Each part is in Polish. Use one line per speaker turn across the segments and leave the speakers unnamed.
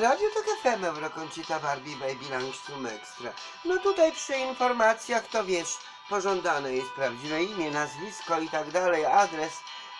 Radio to FM Eurokącita Barbie Baby Langstrom Extra. No tutaj przy informacjach to wiesz, pożądane jest prawdziwe imię, nazwisko i tak dalej, adres.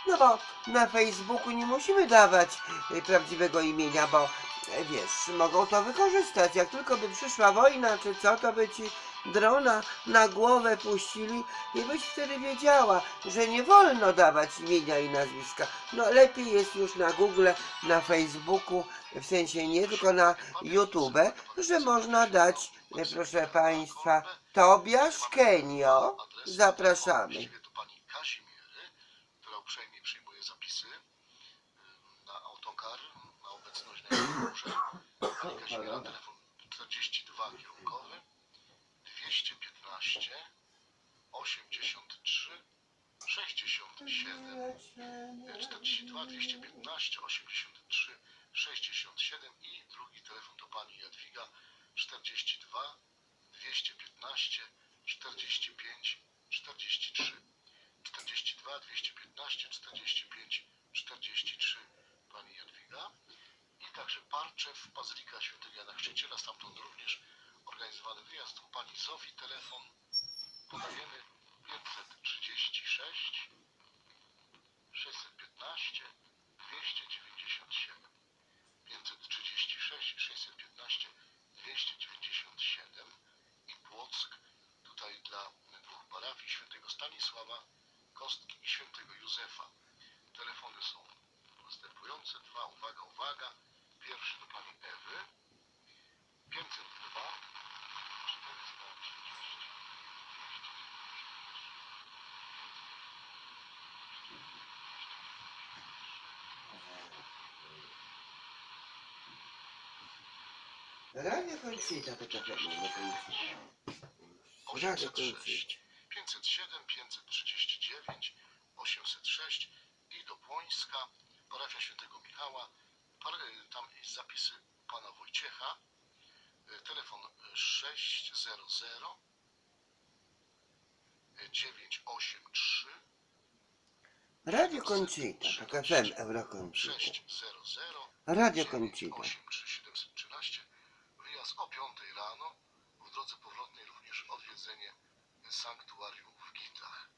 No bo na Facebooku nie musimy dawać y, prawdziwego imienia, bo e, wiesz, mogą to wykorzystać. Jak tylko by przyszła wojna czy co, to by ci drona na głowę puścili i byś wtedy wiedziała, że nie wolno dawać imienia i nazwiska. No lepiej jest już na Google, na Facebooku, w sensie nie tylko na YouTube, że można dać, e, proszę Państwa, Tobiasz Kenio. Zapraszamy.
Y, na obecność na. Pani telefon 42 kierunkowy 215 83 67 42 215 83 67 i drugi telefon do pani Jadwiga 42 215 45 43 42 215 45 43 pani Jadwiga. I także Parczew, Bazylika Świętego Jana Chrzciciela, stamtąd również organizowany wyjazd. U pani Zofii, telefon podajemy 536 615 297 536 615 297 i Płock tutaj dla dwóch parafii świętego Stanisława Kostki i świętego Józefa. Telefony są następujące dwa, uwaga, uwaga.
Radio Końcita to tak jak mówię, Końcita. Radio Końcita.
806 507 539 806 i do Płońska parafia świętego Michała y, tam jest zapisy pana Wojciecha y, telefon 600 y, 983
Radio Końcita, tak FM Eurokońcita.
600
Radio Końcita
o 5 rano w drodze powrotnej również odwiedzenie sanktuarium w Gitach.